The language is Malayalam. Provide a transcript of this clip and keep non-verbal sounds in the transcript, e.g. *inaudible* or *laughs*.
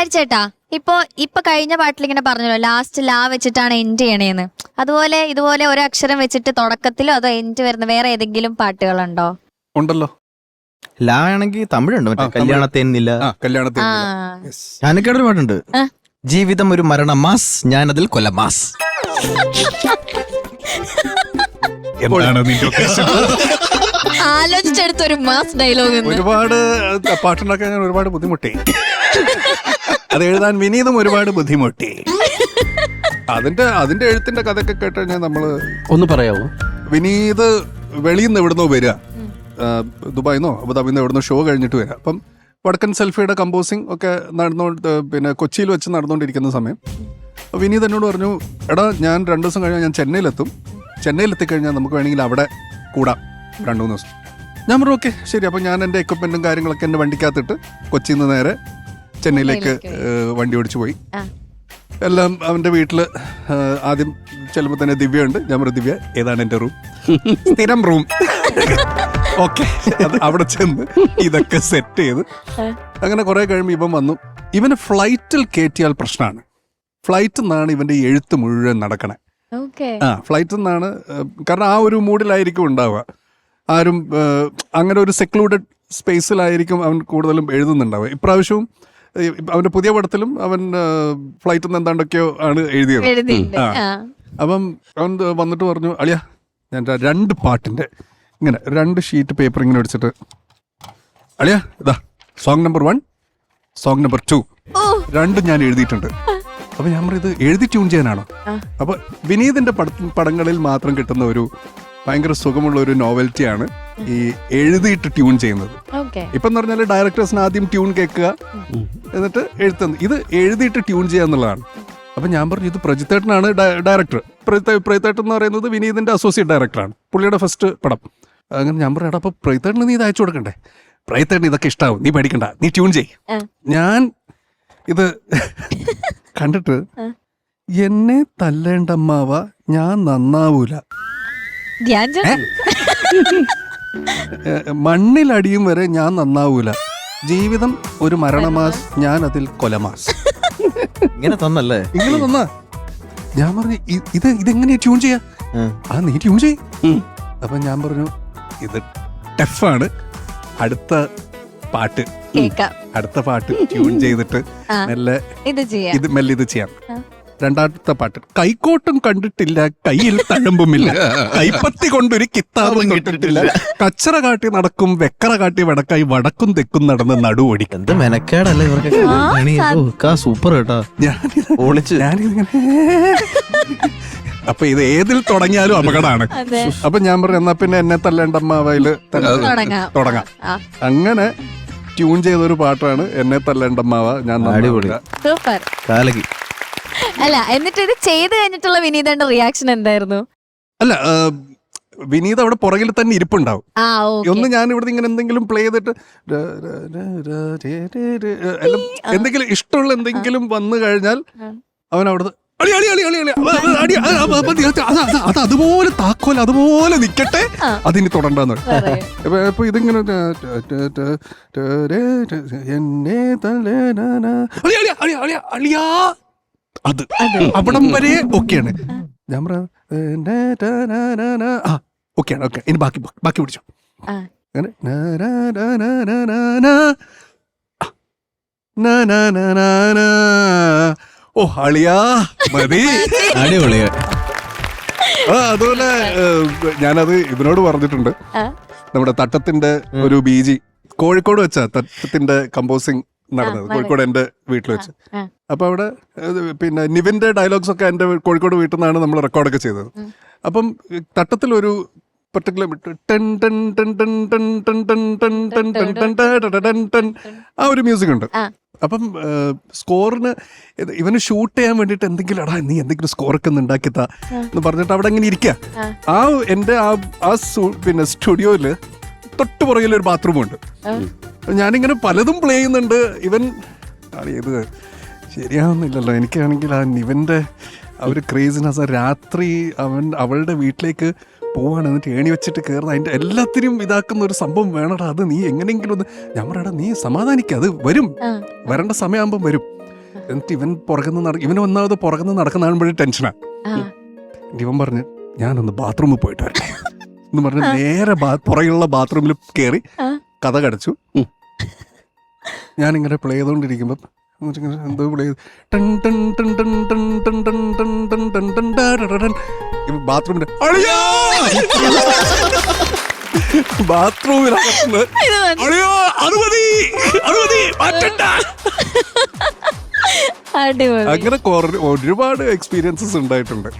ഹരിച്ചേട്ടാ ഇപ്പോ ഇപ്പൊ കഴിഞ്ഞ പാട്ടിൽ ഇങ്ങനെ പറഞ്ഞല്ലോ ലാസ്റ്റ് ലാ വെച്ചിട്ടാണ് എൻഡ് ചെയ്യണേന്ന്. അതുപോലെ ഇതുപോലെ ഒരു അക്ഷരം വെച്ചിട്ട് തുടക്കത്തിലോ അതോ എൻഡ് വരുന്ന വേറെ ഏതെങ്കിലും പാട്ടുകളുണ്ടോ? ഉണ്ടല്ലോ. ലാ ആണെങ്കിൽ തമിഴുണ്ട് മറ്റേ തമിഴ്. കല്യാണത്തേന്നില്ല ആ കല്യാണത്തിന് ആ. Yes. ഞാനൊക്കെ പാട്ടുണ്ട്. ആ. ജീവിതം ഒരു മരണമാസ് ഞാനതിൽ കൊലമാസ്. എന്താണ് നിന്റെ ഉദ്ദേശം? *laughs* ആലോചിച്ചെടുത്ത ഒരു മാസ് ഡയലോഗ് ഒരുപാട് പാട്ടുണ്ടാക്കാൻ ഞാൻ ഒരുപാട് ബുദ്ധിമുട്ടി. അത് എഴുതാൻ വിനീതും ഒരുപാട് ബുദ്ധിമുട്ടി. അതിന്റെ അതിന്റെ എഴുത്തിന്റെ കഥയൊക്കെ കേട്ട് കഴിഞ്ഞാൽ നമ്മൾ ഒന്ന് പറയാമോ വിനീത് വെളിയിൽ നിന്ന് എവിടുന്നോ വരിക. ദുബായിന്നോ അബുദാബിന്നോ എവിടുന്നോ ഷോ കഴിഞ്ഞിട്ട് വരിക. അപ്പം വടക്കൻ സെൽഫിയുടെ കമ്പോസിങ് ഒക്കെ നടന്നുകൊണ്ട് പിന്നെ കൊച്ചിയിൽ വെച്ച് നടന്നുകൊണ്ടിരിക്കുന്ന സമയം. വിനീത് എന്നോട് പറഞ്ഞു എടാ ഞാൻ രണ്ടു ദിവസം കഴിഞ്ഞാൽ ഞാൻ ചെന്നൈയിലെത്തും. ചെന്നൈയിൽ എത്തിക്കഴിഞ്ഞാൽ നമുക്ക് വേണമെങ്കിൽ അവിടെ കൂടാം രണ്ടു മൂന്ന് ദിവസം. ഞാൻ പറഞ്ഞു ഓക്കെ ശരി. അപ്പം ഞാൻ എന്റെ എക്വിപ്മെന്റും കാര്യങ്ങളൊക്കെ എന്റെ വണ്ടിക്കകത്തിട്ട് കൊച്ചിയിൽ നിന്ന് നേരെ ചെന്നൈയിലേക്ക് വണ്ടി ഓടിച്ചു പോയി. എല്ലാം അവന്റെ വീട്ടിൽ ആദ്യം ചെല്ലുമ്പോൾ തന്നെ ദിവ്യ ഉണ്ട് ഞാൻ പറഞ്ഞു ദിവ്യ ഏതാണ് എന്റെ റൂം? *laughs* സ്ഥിരം റൂം. *laughs* ഓക്കെ. അവിടെ ചെന്ന് ഇതൊക്കെ സെറ്റ് ചെയ്ത് അങ്ങനെ കുറെ കഴിയുമ്പോൾ ഇവൻ വന്നു. ഇവന് ഫ്ലൈറ്റിൽ കയറ്റിയാൽ പ്രശ്നമാണ് ഫ്ലൈറ്റിൽ നിന്നാണ് ഇവന്റെ എഴുത്ത് മുഴുവൻ നടക്കണേ. ആ ഫ്ലൈറ്റിൽ നിന്നാണ് കാരണം ആ ഒരു മൂഡിലായിരിക്കും ഉണ്ടാവുക. ആരും അങ്ങനെ ഒരു സെക്ലൂഡഡ് സ്പേസിലായിരിക്കും അവൻ കൂടുതലും എഴുതുന്നുണ്ടാവുക. ഇപ്രാവശ്യവും അവന്റെ പുതിയ പടത്തിലും അവൻ ഫ്ലൈറ്റിൽ നിന്ന് എന്താണ്ടൊക്കെയോ ആണ് എഴുതിയത്. ആ. അപ്പം അവൻ വന്നിട്ട് പറഞ്ഞു അളിയ ഞാൻ ര- രണ്ട് പാട്ടിന്റെ ഇങ്ങനെ രണ്ട് ഷീറ്റ് പേപ്പർ ഇങ്ങനെ അടിച്ചിട്ട് അളിയ ഇതാ song number one song number two രണ്ടും ഞാൻ എഴുതിയിട്ടുണ്ട്. അപ്പൊ ഞാൻ പറയും ഇത് എഴുതി ട്യൂൺ ചെയ്യാനാണോ. അപ്പൊ വിനീതിന്റെ പട പടങ്ങളിൽ മാത്രം കിട്ടുന്ന ഒരു ഭയങ്കര സുഖമുള്ള ഒരു നോവൽറ്റിയാണ് ഈ എഴുതിയിട്ട് ട്യൂൺ ചെയ്യുന്നത്. ഇപ്പം എന്ന് പറഞ്ഞാൽ ഡയറക്ടേഴ്സിന് ആദ്യം ട്യൂൺ കേൾക്കുക എന്നിട്ട് എഴുത്തുന്നത് ഇത് എഴുതിയിട്ട് ട്യൂൺ ചെയ്യുക എന്നുള്ളതാണ്. അപ്പൊ ഞാൻ പറഞ്ഞു ഇത് പ്രജിത്തേട്ടനാണ് ഡയറക്ടർ. പ്രജിത്തേട്ടൻ എന്ന് പറയുന്നത് വിനീതിന്റെ അസോസിയേറ്റ് ഡയറക്ടറാണ് പുള്ളിയുടെ ഫസ്റ്റ് പടം. അങ്ങനെ ഞാൻ പറഞ്ഞു അപ്പോൾ അപ്പൊ പ്രജിത്തേട്ടന് നീ ഇത് അയച്ചു കൊടുക്കണ്ടേ? പ്രജിത്തേട്ടന് ഇതൊക്കെ ഇഷ്ടാവും നീ പഠിക്കണ്ട നീ ട്യൂൺ ചെയ് ഞാൻ ഇത് കണ്ടിട്ട് എന്നെ തല്ലേണ്ടമ്മാവ ഞാൻ നന്നാവൂല. മണ്ണിലടിയും വരെ ഞാൻ നന്നാവൂല. ജീവിതം ഒരു മരണമാസ് ഞാൻ അതിൽ കൊലമാസ്. ഇങ്ങനെ തന്നല്ലേ? ഇങ്ങനെ തന്നാ. ഞാൻ പറഞ്ഞു "ഇ- ഇത് ഇതെങ്ങനെയാ ട്യൂൺ ചെയ്യാ? ആ. നീ ട്യൂൺ ചെയ് അപ്പൊ ഞാൻ പറഞ്ഞു ഇത് ടഫാണ്. അടുത്ത പാട്ട്. കേക്കാം. അടുത്ത പാട്ട് ട്യൂൺ ചെയ്തിട്ട്. മെല്ലെ ഇത് ചെയ്യാം. ഇത് മെല്ലെ ഇത് ചെയ്യാം. രണ്ടാമത്തെ പാട്ട്. കൈക്കോട്ടും കണ്ടിട്ടില്ല കയ്യിൽ തഴമ്പുമില്ല. *laughs* കൈപ്പത്തി കൊണ്ടൊരു കിത്താബും കിട്ടിട്ടില്ല. കച്ചറ കാട്ടി നടക്കും വെക്കറ കാട്ടി വടക്കായി വടക്കും തെക്കും നടന്ന് നടു ഓടിക്കും എന്ത് മെനക്കേടല്ലേ ഇവർക്ക്? സൂപ്പർ കേട്ടോ. ഞാനിതിങ്ങനെ അപ്പൊ ഇത് ഏതിൽ തുടങ്ങിയാലും അപകടമാണ്. അപ്പൊ ഞാൻ പറഞ്ഞു എന്നാ പിന്നെ എന്നെ തല്ലേണ്ടമ്മാവയിൽ തുടങ്ങാം. തുടങ്ങാം. അങ്ങനെ ട്യൂൺ ചെയ്തൊരു പാട്ടാണ് എന്നെ തല്ലേണ്ടമ്മാവ ഞാൻ അടിപൊളി. നന്നാവില്ല. അല്ല എന്നിട്ട് ഇത് ചെയ്ത് കഴിഞ്ഞിട്ടുള്ള വിനീതന്റെ റിയാക്ഷൻ എന്തായിരുന്നു അല്ല വിനീത് അവിടെ പുറകിൽ തന്നെ ഇരിപ്പുണ്ടാവും ഒന്ന് ഞാൻ ഇവിടെ ഇങ്ങനെ എന്തെങ്കിലും പ്ലേ ചെയ്തിട്ട് എന്തെങ്കിലും ഇഷ്ടമുള്ള എന്തെങ്കിലും വന്നു കഴിഞ്ഞാൽ അവൻ അവിടുന്ന് അതുപോലെ താക്കോൽ അതുപോലെ നിക്കട്ടെ അതിന് തുടണ്ടെന്ന് അപ്പൊ ഇതിങ്ങനെ എന്നെ അത് അവിടം വരെ ഓക്കെയാണ് ഞാൻ പറയാം ആ ഓക്കെയാണ് ഓക്കെ ഇനി ബാക്കി ബാക്കി പിടിച്ചോ. അങ്ങനെ. ഓ അളിയാ മതി. അടിപൊളിയാ. ആ അതുപോലെ ഞാനത് ഇവനോട് പറഞ്ഞിട്ടുണ്ട്. നമ്മുടെ തട്ടത്തിന്റെ ഒരു ബീജി. കോഴിക്കോട് വെച്ച തട്ടത്തിന്റെ കമ്പോസിങ് നടന്നത് കോഴിക്കോട് എന്റെ വീട്ടിൽ വെച്ച് അപ്പോൾ അവിടെ പിന്നെ നിവിന്റെ ഡയലോഗ്സ് ഒക്കെ എന്റെ കോഴിക്കോട് വീട്ടിൽ നിന്നാണ് നമ്മൾ റെക്കോർഡൊക്കെ ചെയ്തത് അപ്പം തട്ടത്തിൽ ഒരു പർട്ടിക്കുലർ ആ ഒരു മ്യൂസിക് ഉണ്ട് അപ്പം സ്കോറിന് ഇവന് ഷൂട്ട് ചെയ്യാൻ വേണ്ടിട്ട് എന്തെങ്കിലും എടാ നീ എന്തെങ്കിലും സ്കോറൊക്കെ ഒന്ന് ഉണ്ടാക്കിത്താ എന്ന് പറഞ്ഞിട്ട് അവിടെ ഇങ്ങനെ ഇരിക്കുക ആ എന്റെ ആ ആ പിന്നെ സ്റ്റുഡിയോയിൽ തൊട്ട് പുറകിൽ ഒരു ബാത്റൂമുണ്ട് ഞാനിങ്ങനെ പലതും പ്ലേ ചെയ്യുന്നുണ്ട്. ഇവൻ ഇത് ശരിയാവുന്നില്ലല്ലോ. എനിക്കാണെങ്കിൽ ആ നിവന്റെ ആ ഒരു ക്രേസിനെസ് രാത്രി അവൻ അവളുടെ വീട്ടിലേക്ക് പോവാണ്. എന്നിട്ട് ഏണി വെച്ചിട്ട് കയറുന്ന അതിന്റെ എല്ലാത്തിനും ഇതാക്കുന്ന ഒരു സംഭവം വേണടാ. അത് നീ എങ്ങനെയെങ്കിലും ഒന്ന് ഞാൻ പറയടാ നീ സമാധാനിക്കുക അത് വരും. വരേണ്ട സമയമാകുമ്പം വരും. എന്നിട്ട് ഇവൻ പുറകുന്ന നട ഇവൻ ഒന്നാമത് പുറകുന്ന നടക്കുന്ന കാണുമ്പോഴേ ടെൻഷനാണ് ഇവൻ പറഞ്ഞ് ഞാനൊന്ന് ബാത്റൂമിൽ പോയിട്ട് വരട്ടെ. എന്ന് പറഞ്ഞ് നേരെ പുറകിലുള്ള ബാത്റൂമിൽ കയറി കഥ കടച്ചു ഞാനിങ്ങനെ പ്ലേ ചെയ്തുകൊണ്ടിരിക്കുമ്പോൾ ബാത്റൂമിൽ അങ്ങനെ ഒരുപാട് എക്സ്പീരിയൻസസ് ഉണ്ടായിട്ടുണ്ട്